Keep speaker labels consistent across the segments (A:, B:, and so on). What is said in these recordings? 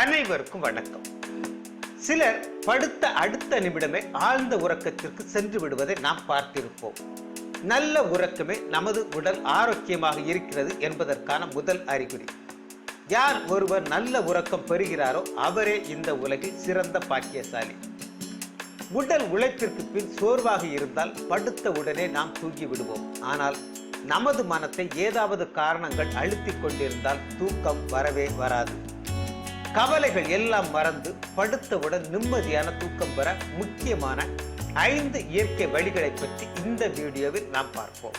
A: அனைவருக்கும் வணக்கம். சிலர் படுத்த அடுத்த நிமிடமே ஆழ்ந்த உறக்கத்திற்கு சென்று விடுவதை நாம் பார்த்திருப்போம். நல்ல உறக்கமே நமது உடல் ஆரோக்கியமாக இருக்கிறது என்பதற்கான முதல் அறிகுறி. யார் ஒருவர் நல்ல உறக்கம் பெறுகிறாரோ அவரே இந்த உலகில் சிறந்த பாக்கியசாலி. உடல் உழைப்பிற்கு பின் சோர்வாக இருந்தால் படுத்த உடனே நாம் தூங்கி விடுவோம். ஆனால் நமது மனத்தை ஏதாவது காரணங்கள் அழுத்திக் கொண்டிருந்தால் தூக்கம் வரவே வராது. கவலைகள் எல்லாம் மறந்து படுத்தவுடன் நிம்மதியான தூக்கம் பெற முக்கியமான ஐந்து இயற்கை வழிகளை பற்றி இந்த வீடியோவில் நாம் பார்ப்போம்.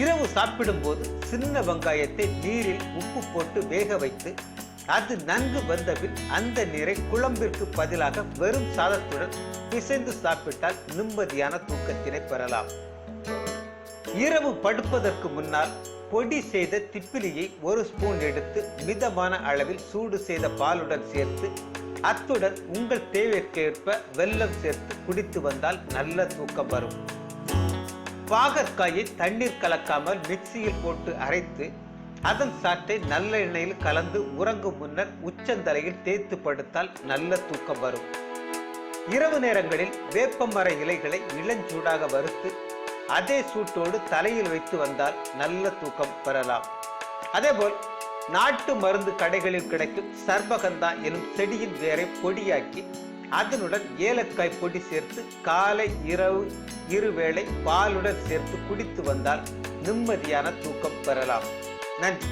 A: இரவு சாப்பிடும்போது சின்ன வெங்காயத்தை நீரில் உப்பு போட்டு வேக வைத்து அது நன்கு வந்தபின் அந்த நீரை குழம்பிற்கு பதிலாக வெறும் சாதத்துடன் பிசைந்து சாப்பிட்டால் நிம்மதியான தூக்கத்தினை பெறலாம். இரவு படுப்பதற்கு முன்னால் பொடி செய்த திப்பிலியை ஒரு ஸ்பூன் எடுத்து மிதமான அளவில் சூடு செய்த பாலுடன் சேர்த்து அத்துடன் உங்கள் தேவைக்கேற்ப வெல்லம் சேர்த்து குடித்து வந்தால் நல்ல தூக்கம் வரும். பாகற்காயை தண்ணீர் கலக்காமல் மிக்சியில் போட்டு அரைத்து அதன் சாற்றை நல்ல எண்ணெயில் கலந்து உறங்கும் முன்னர் உச்சந்தலையில் தேய்த்து படுத்தால் நல்ல தூக்கம் வரும். இரவு நேரங்களில் வேப்பமர இலைகளை இளஞ்சூடாக வறுத்து அதே சூட்டோடு தலையில் வைத்து வந்தால் நல்ல தூக்கம் பெறலாம். அதேபோல் நாட்டு மருந்து கடைகளில் கிடைக்கும் சர்பகந்தா எனும் செடியின் வேரை பொடியாக்கி அதனுடன் ஏலக்காய் பொடி சேர்த்து காலை இரவு இருவேளை பாலுடன் சேர்த்து குடித்து வந்தால் நிம்மதியான தூக்கம் பெறலாம். நன்றி.